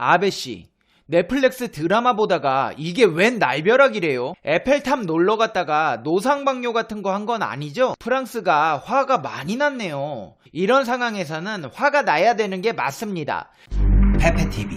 아베씨, 넷플릭스 드라마 보다가 이게 웬 날벼락이래요? 에펠탑 놀러 갔다가 노상방뇨 같은 거 한 건 아니죠? 프랑스가 화가 많이 났네요. 이런 상황에서는 화가 나야 되는 게 맞습니다. 페페TV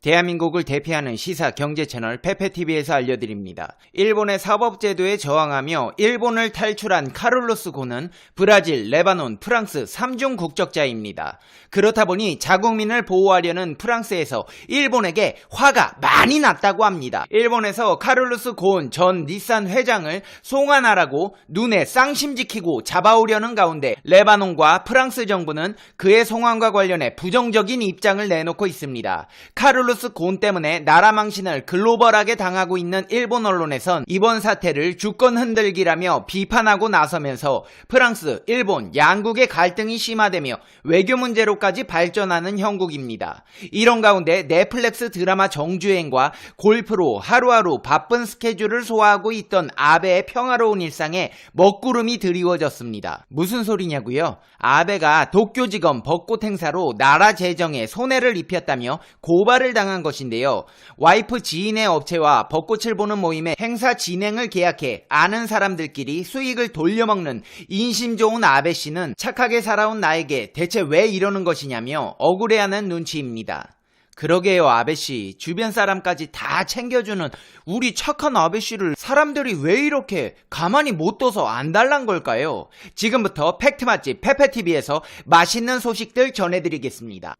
대한민국을 대표하는 시사 경제 채널 페페TV에서 알려드립니다. 일본의 사법제도에 저항하며 일본을 탈출한 카를로스 고는 브라질, 레바논, 프랑스 3중 국적자입니다. 그렇다 보니 자국민을 보호하려는 프랑스에서 일본에게 화가 많이 났다고 합니다. 일본에서 카를로스 고은 전 닛산 회장을 송환하라고 눈에 쌍심 지키고 잡아오려는 가운데 레바논과 프랑스 정부는 그의 송환과 관련해 부정적인 입장을 내놓고 있습니다. 카를 로스 곤 때문에 나라 망신을 글로벌하게 당하고 있는 일본 언론에선 이번 사태를 주권 흔들기라며 비판하고 나서면서 프랑스, 일본 양국의 갈등이 심화되며 외교 문제로까지 발전하는 형국입니다. 이런 가운데 넷플릭스 드라마 정주행과 골프로 하루하루 바쁜 스케줄을 소화하고 있던 아베의 평화로운 일상에 먹구름이 드리워졌습니다. 무슨 소리냐고요? 아베가 도쿄지검 벚꽃 행사로 나라 재정에 손해를 입혔다며 고발을 당한 것인데요. 와이프 지인의 업체와 벚꽃을 보는 모임에 행사 진행을 계약해 아는 사람들끼리 수익을 돌려먹는 인심 좋은 아베 씨는 착하게 살아온 나에게 대체 왜 이러는 것이냐며 억울해하는 눈치입니다. 그러게요, 아베 씨. 주변 사람까지 다 챙겨주는 우리 착한 아베 씨를 사람들이 왜 이렇게 가만히 못 둬서 안 달란 걸까요? 지금부터 팩트 맛집 페페TV에서 맛있는 소식들 전해드리겠습니다.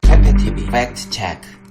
페페TV 팩트 체크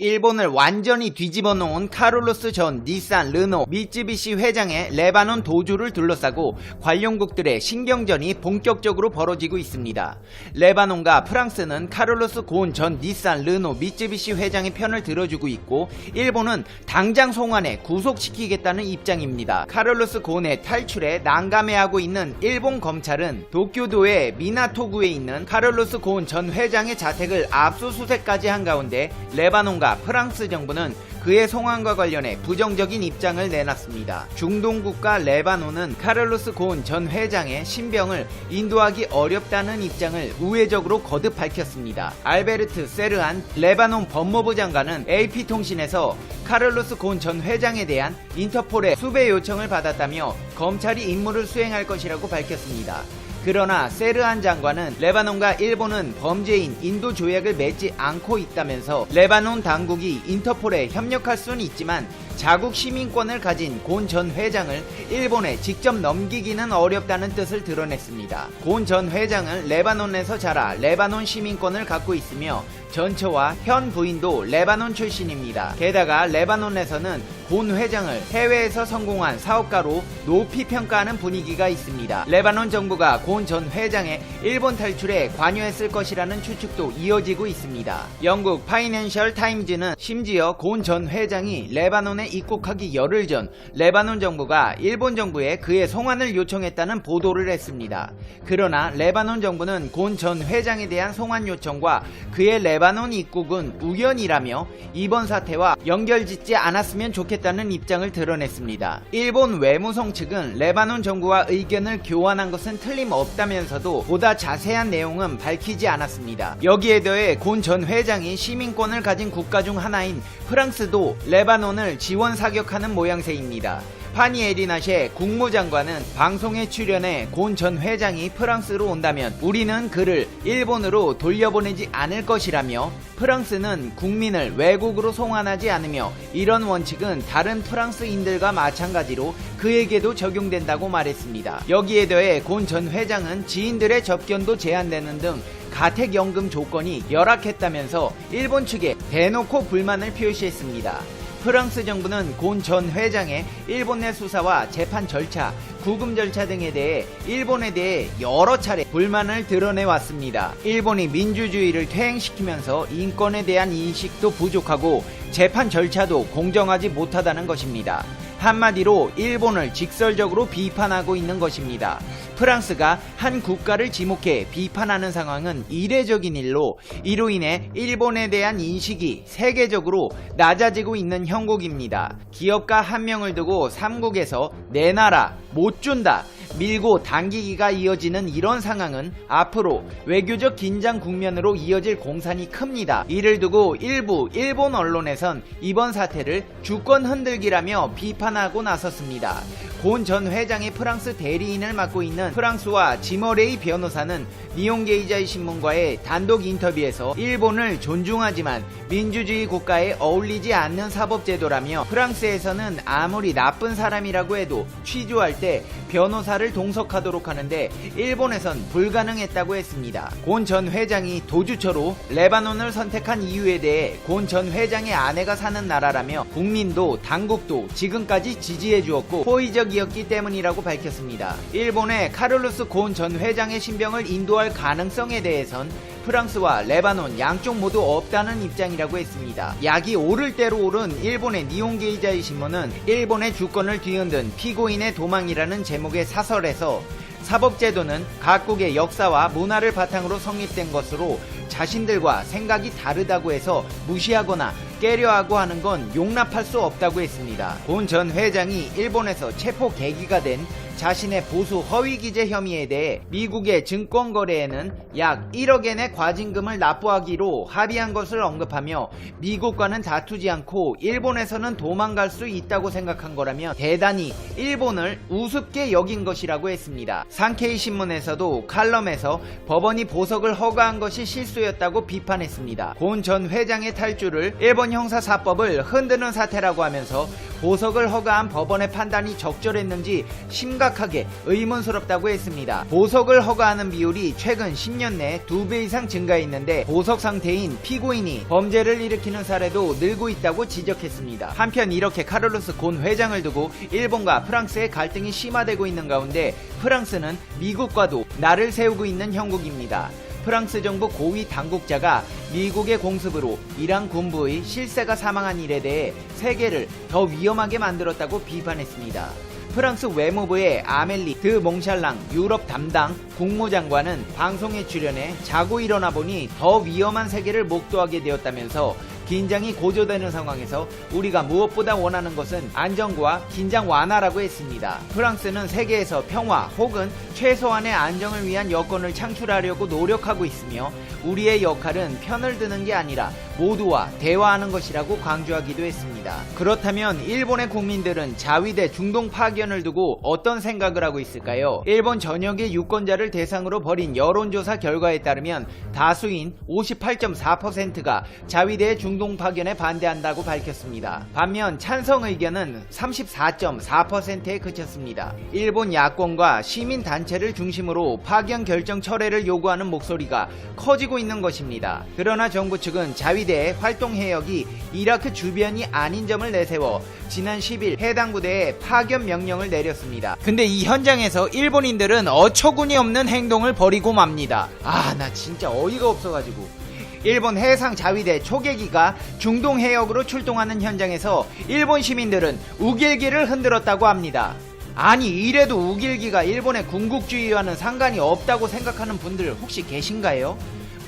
일본을 완전히 뒤집어 놓은 카를로스 전 닛산, 르노, 미쯔비시 회장의 레바논 도주를 둘러싸고 관련국들의 신경전이 본격적으로 벌어지고 있습니다. 레바논과 프랑스는 카를로스 고은 전 닛산, 르노, 미쯔비시 회장의 편을 들어주고 있고 일본은 당장 송환해 구속시키겠다는 입장입니다. 카를로스 고은의 탈출에 난감해하고 있는 일본 검찰은 도쿄도의 미나토구에 있는 카를로스 고은 전 회장의 자택을 압수수색까지 한 가운데 레바논과 프랑스 정부는 그의 송환과 관련해 부정적인 입장을 내놨습니다. 중동 국가 레바논은 카를로스 고은 전 회장의 신병을 인도하기 어렵다는 입장을 우회적으로 거듭 밝혔습니다. 알베르트 세르한 레바논 법무부 장관은 AP통신에서 카를로스 고은 전 회장에 대한 인터폴의 수배 요청을 받았다며 검찰이 임무를 수행할 것이라고 밝혔습니다. 그러나 세르한 장관은 레바논과 일본은 범죄인 인도 조약을 맺지 않고 있다면서 레바논 당국이 인터폴에 협력할 수는 있지만 자국 시민권을 가진 곤 전 회장을 일본에 직접 넘기기는 어렵다는 뜻을 드러냈습니다. 곤 전 회장은 레바논에서 자라 레바논 시민권을 갖고 있으며 전처와 현 부인도 레바논 출신입니다. 게다가 레바논에서는 곤 회장을 해외에서 성공한 사업가로 높이 평가하는 분위기가 있습니다. 레바논 정부가 곤 전 회장의 일본 탈출에 관여했을 것이라는 추측도 이어지고 있습니다. 영국 파이낸셜 타임즈는 심지어 곤 전 회장이 레바논에 입국하기 열흘 전 레바논 정부가 일본 정부에 그의 송환을 요청했다는 보도를 했습니다. 그러나 레바논 정부는 곤 전 회장에 대한 송환 요청과 그의 레 바논 입국은 우연이라며 이번 사태와 연결짓지 않았으면 좋겠다는 입장을 드러냈습니다. 일본 외무성 측은 레바논 정부와 의견을 교환한 것은 틀림없다면서도 보다 자세한 내용은 밝히지 않았습니다. 여기에 더해 곤 전 회장이 시민권을 가진 국가 중 하나인 프랑스도 레바논을 지원 사격하는 모양새입니다. 파니 에 리나셰 국무장관은 방송에 출연해 곤 전 회장이 프랑스로 온다면 우리는 그를 일본으로 돌려보내지 않을 것이라며 프랑스는 국민을 외국으로 송환하지 않으며 이런 원칙은 다른 프랑스인들과 마찬가지로 그에게도 적용된다고 말했습니다. 여기에 더해 곤 전 회장은 지인들의 접견도 제한되는 등 가택연금 조건이 열악했다면서 일본 측에 대놓고 불만을 표시했습니다. 프랑스 정부는 곤 전 회장의 일본 내 수사와 재판 절차, 구금 절차 등에 대해 일본에 대해 여러 차례 불만을 드러내 왔습니다. 일본이 민주주의를 퇴행시키면서 인권에 대한 인식도 부족하고 재판 절차도 공정하지 못하다는 것입니다. 한마디로 일본을 직설적으로 비판하고 있는 것입니다. 프랑스가 한 국가를 지목해 비판하는 상황은 이례적인 일로 이로 인해 일본에 대한 인식이 세계적으로 낮아지고 있는 형국입니다. 기업가 한 명을 두고 삼국에서 내 나라 못 준다 밀고 당기기가 이어지는 이런 상황은 앞으로 외교적 긴장 국면으로 이어질 공산이 큽니다. 이를 두고 일부 일본 언론에선 이번 사태를 주권 흔들기라며 비판하고 나섰습니다. 곤 전 회장의 프랑스 대리인을 맡고 있는 프랑스와 지머레이 변호사는 니온게이자이 신문과의 단독 인터뷰에서 일본을 존중하지만 민주주의 국가에 어울리지 않는 사법제도라며 프랑스에서는 아무리 나쁜 사람이라고 해도 취조할 때 변호사를 동석하도록 하는데 일본에선 불가능했다고 했습니다. 곤 전 회장이 도주처로 레바논을 선택한 이유에 대해 곤 전 회장의 아내가 사는 나라라며 국민도 당국도 지금까지 지지해 주었고 호의적 이었기 때문이라고 밝혔습니다. 일본의 카를로스 곤 전 회장의 신병을 인도할 가능성에 대해선 프랑스와 레바논 양쪽 모두 없다는 입장이라고 했습니다. 약이 오를 대로 오른 일본의 니온게이자이 신문은 일본의 주권을 뒤흔든 피고인의 도망이라는 제목의 사설에서 사법제도는 각국의 역사와 문화를 바탕으로 성립된 것으로 자신들과 생각이 다르다고 해서 무시하거나 깨려 하고 하는 건 용납할 수 없다고 했습니다. 본 전 회장이 일본에서 체포 계기가 된 자신의 보수 허위 기재 혐의에 대해 미국의 증권 거래에는 약 1억 엔의 과징금을 납부하기로 합의한 것을 언급하며 미국과는 다투지 않고 일본에서는 도망갈 수 있다고 생각한 거라며 대단히 일본을 우습게 여긴 것이라고 했습니다. 상케이 신문에서도 칼럼에서 법원이 보석을 허가한 것이 실수였다고 비판했습니다. 곤 전 회장의 탈주를 일본 형사사법을 흔드는 사태라고 하면서 보석을 허가한 법원의 판단이 적절했는지 심각하게 의문스럽다고 했습니다. 보석을 허가하는 비율이 최근 10년 내 2배 이상 증가했는데 보석 상태인 피고인이 범죄를 일으키는 사례도 늘고 있다고 지적했습니다. 한편 이렇게 카를로스 곤 회장을 두고 일본과 프랑스의 갈등이 심화되고 있는 가운데 프랑스는 미국과도 나를 세우고 있는 형국입니다. 프랑스 정부 고위 당국자가 미국의 공습으로 이란 군부의 실세가 사망한 일에 대해 세계를 더 위험하게 만들었다고 비판했습니다. 프랑스 외무부의 아멜리 드 몽샬랑 유럽 담당 국무장관은 방송에 출연해 자고 일어나 보니 더 위험한 세계를 목도하게 되었다면서 긴장이 고조되는 상황에서 우리가 무엇보다 원하는 것은 안정과 긴장 완화라고 했습니다. 프랑스는 세계에서 평화 혹은 최소한의 안정을 위한 여건을 창출하려고 노력하고 있으며 우리의 역할은 편을 드는 게 아니라 모두와 대화하는 것이라고 강조하기도 했습니다. 그렇다면 일본의 국민들은 자위대 중동 파견을 두고 어떤 생각을 하고 있을까요? 일본 전역의 유권자를 대상으로 벌인 여론조사 결과에 따르면 다수인 58.4%가 자위대 중동 파견에 반대한다고 밝혔습니다. 반면 찬성 의견은 34.4%에 그쳤습니다. 일본 야권과 시민 단체를 중심으로 파견 결정 철회를 요구하는 목소리가 커지고 있는 것입니다. 그러나 정부 측은 자위대의 활동 해역이 이라크 주변이 아닌 점을 내세워 지난 10일 해당 부대에 파견 명령을 내렸습니다. 근데 이 현장에서 일본인들은 어처구니 없는 행동을 벌이고 맙니다. 아, 나 진짜 어이가 없어가지고. 일본 해상 자위대 초계기가 중동 해역으로 출동하는 현장에서 일본 시민들은 우길기를 흔들었다고 합니다. 아니 이래도 우길기가 일본의 군국주의와는 상관이 없다고 생각하는 분들 혹시 계신가요?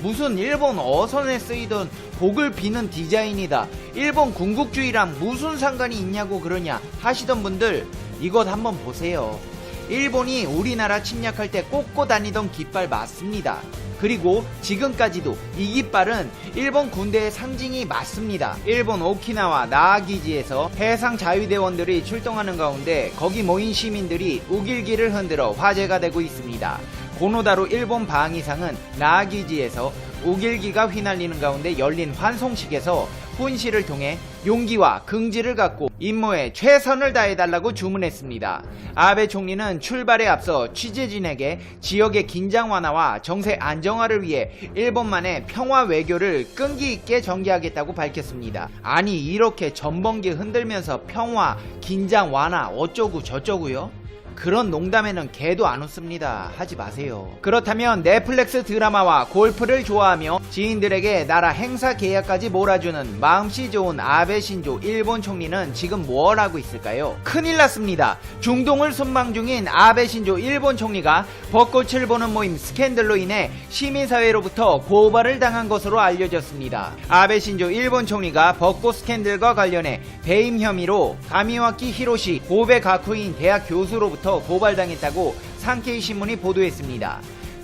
무슨 일본 어선에 쓰이던 복을 비는 디자인이다. 일본 군국주의랑 무슨 상관이 있냐고 그러냐 하시던 분들 이것 한번 보세요. 일본이 우리나라 침략할 때 꽂고 다니던 깃발 맞습니다. 그리고 지금까지도 이 깃발은 일본 군대의 상징이 맞습니다. 일본 오키나와 나아기지에서 해상 자위대원들이 출동하는 가운데 거기 모인 시민들이 우길기를 흔들어 화제가 되고 있습니다. 고노다로 일본 방위상은 나아기지에서 우길기가 휘날리는 가운데 열린 환송식에서 훈시를 통해 용기와 긍지를 갖고 임무에 최선을 다해달라고 주문했습니다. 아베 총리는 출발에 앞서 취재진에게 지역의 긴장 완화와 정세 안정화를 위해 일본만의 평화 외교를 끈기 있게 전개하겠다고 밝혔습니다. 아니 이렇게 전범기 흔들면서 평화, 긴장 완화 어쩌고 저쩌고요? 그런 농담에는 개도 안 웃습니다. 하지 마세요. 그렇다면 넷플릭스 드라마와 골프를 좋아하며 지인들에게 나라 행사 계약까지 몰아주는 마음씨 좋은 아베 신조 일본 총리는 지금 뭘 하고 있을까요? 큰일 났습니다. 중동을 순방 중인 아베 신조 일본 총리가 벚꽃을 보는 모임 스캔들로 인해 시민사회로부터 고발을 당한 것으로 알려졌습니다. 아베 신조 일본 총리가 벚꽃 스캔들과 관련해 배임 혐의로 가미와키 히로시 고베 가쿠인 대학 교수로부터 고발당했다고 상케이 신문이 보도했습니다.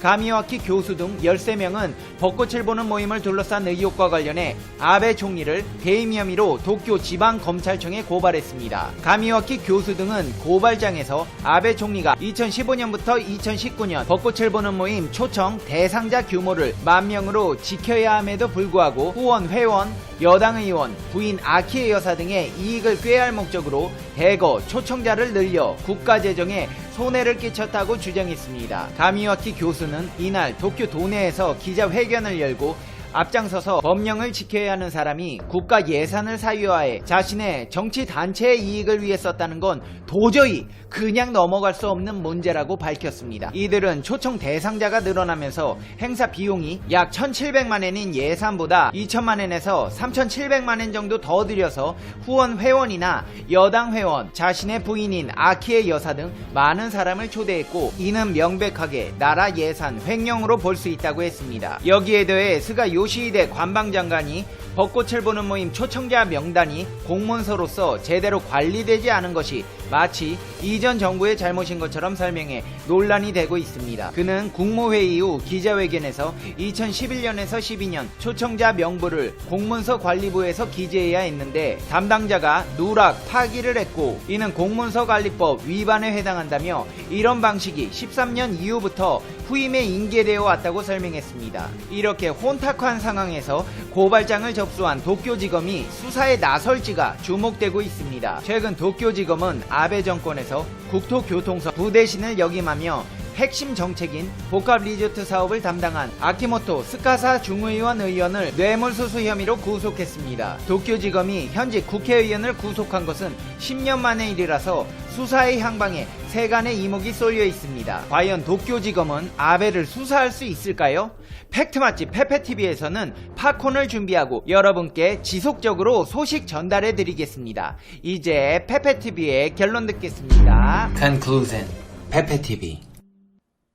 가미와키 교수 등 13명은 벚꽃을 보는 모임을 둘러싼 의혹과 관련해 아베 총리를 배임 혐의로 도쿄 지방검찰청에 고발했습니다. 가미와키 교수 등은 고발장에서 아베 총리가 2015년부터 2019년 벚꽃을 보는 모임 초청 대상자 규모를 만 명으로 지켜야 함에도 불구하고 후원 회원, 여당 의원, 부인 아키에 여사 등의 이익을 꾀할 목적으로 대거 초청자를 늘려 국가 재정에 손해를 끼쳤다고 주장했습니다. 가미와키 교수는 이날 도쿄 도내에서 기자회견을 열고 앞장서서 법령을 지켜야 하는 사람이 국가 예산을 사유화해 자신의 정치 단체의 이익을 위해 썼다는 건 도저히 그냥 넘어갈 수 없는 문제라고 밝혔습니다. 이들은 초청 대상자가 늘어나면서 행사 비용이 약 1,700만엔인 예산보다 2천만엔에서 3,700만엔 정도 더 들여서 후원 회원이나 여당 회원, 자신의 부인인 아키의 여사 등 많은 사람을 초대했고 이는 명백하게 나라 예산 횡령으로 볼 수 있다고 했습니다. 여기에 더해 스가 요시히데 관방장관이 벚꽃을 보는 모임 초청자 명단이 공문서로서 제대로 관리되지 않은 것이 마치 이전 정부의 잘못인 것처럼 설명해 논란이 되고 있습니다. 그는 국무회의 이후 기자회견에서 2011년에서 12년 초청자 명부를 공문서 관리부에서 기재해야 했는데 담당자가 누락 파기를 했고 이는 공문서 관리법 위반에 해당한다며 이런 방식이 13년 이후부터 후임에 인계되어 왔다고 설명했습니다. 이렇게 혼탁한 상황에서 고발장을 접수한 도쿄지검이 수사에 나설지가 주목되고 있습니다. 최근 도쿄지검은 아베 정권에서 국토교통서 부대신을 역임하며 핵심 정책인 복합 리조트 사업을 담당한 아키모토 스카사 중의원 의원을 뇌물수수 혐의로 구속했습니다. 도쿄지검이 현재 국회의원을 구속한 것은 10년 만의 일이라서 수사의 향방에 세간의 이목이 쏠려 있습니다. 과연 도쿄지검은 아베를 수사할 수 있을까요? 팩트 맛집 페페TV에서는 팝콘을 준비하고 여러분께 지속적으로 소식 전달해 드리겠습니다. 이제 페페TV의 결론 듣겠습니다. Conclusion 페페TV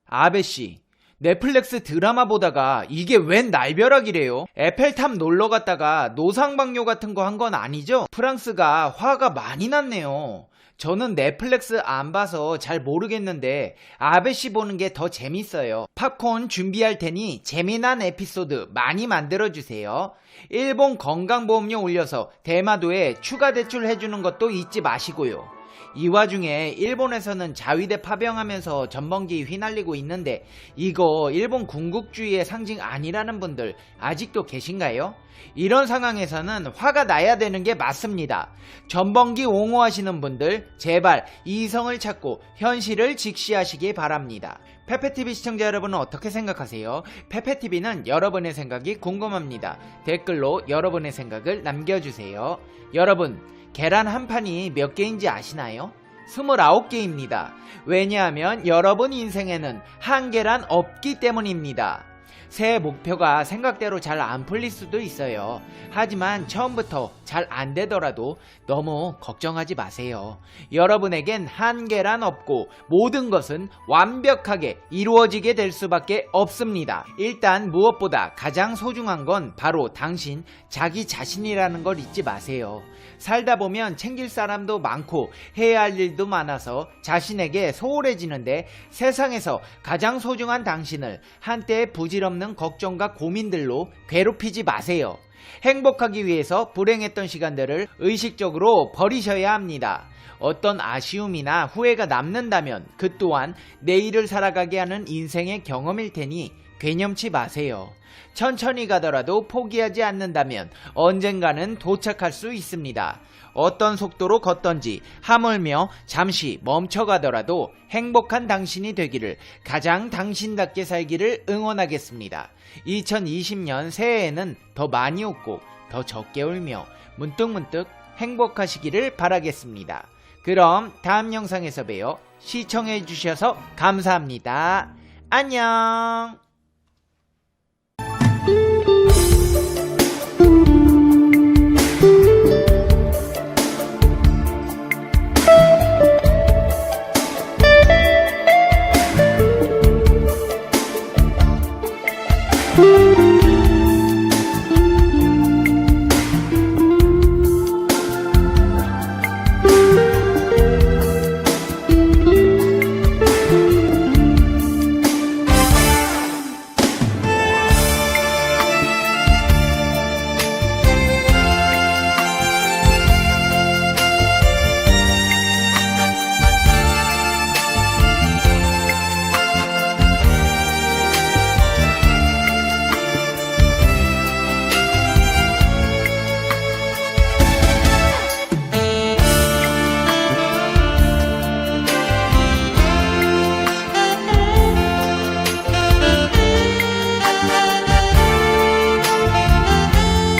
아베씨, 넷플릭스 드라마 보다가 이게 웬 날벼락이래요? 에펠탑 놀러 갔다가 노상방뇨 같은 거 한 건 아니죠? 프랑스가 화가 많이 났네요. 저는 넷플릭스 안 봐서 잘 모르겠는데 아베씨 보는 게 더 재밌어요. 팝콘 준비할 테니 재미난 에피소드 많이 만들어주세요. 일본 건강보험료 올려서 대마도에 추가 대출 해주는 것도 잊지 마시고요. 이 와중에 일본에서는 자위대 파병하면서 전범기 휘날리고 있는데 이거 일본 군국주의의 상징 아니라는 분들 아직도 계신가요? 이런 상황에서는 화가 나야 되는 게 맞습니다. 전범기 옹호하시는 분들 제발 이성을 찾고 현실을 직시하시기 바랍니다. 페페TV 시청자 여러분은 어떻게 생각하세요? 페페TV는 여러분의 생각이 궁금합니다. 댓글로 여러분의 생각을 남겨주세요. 여러분, 계란 한 판이 몇 개인지 아시나요? 29개입니다. 왜냐하면 여러분 인생에는 한 계란 없기 때문입니다. 새해 목표가 생각대로 잘 안 풀릴 수도 있어요. 하지만 처음부터 잘 안 되더라도 너무 걱정하지 마세요. 여러분에겐 한 계란 없고 모든 것은 완벽하게 이루어지게 될 수밖에 없습니다. 일단 무엇보다 가장 소중한 건 바로 당신, 자기 자신이라는 걸 잊지 마세요. 살다 보면 챙길 사람도 많고 해야 할 일도 많아서 자신에게 소홀해지는데 세상에서 가장 소중한 당신을 한때 부질없는 걱정과 고민들로 괴롭히지 마세요. 행복하기 위해서 불행했던 시간들을 의식적으로 버리셔야 합니다. 어떤 아쉬움이나 후회가 남는다면 그 또한 내일을 살아가게 하는 인생의 경험일 테니 괴념치 마세요. 천천히 가더라도 포기하지 않는다면 언젠가는 도착할 수 있습니다. 어떤 속도로 걷던지 하물며 잠시 멈춰가더라도 행복한 당신이 되기를 가장 당신답게 살기를 응원하겠습니다. 2020년 새해에는 더 많이 웃고 더 적게 울며 문득문득 행복하시기를 바라겠습니다. 그럼 다음 영상에서 봬요. 시청해주셔서 감사합니다. 안녕!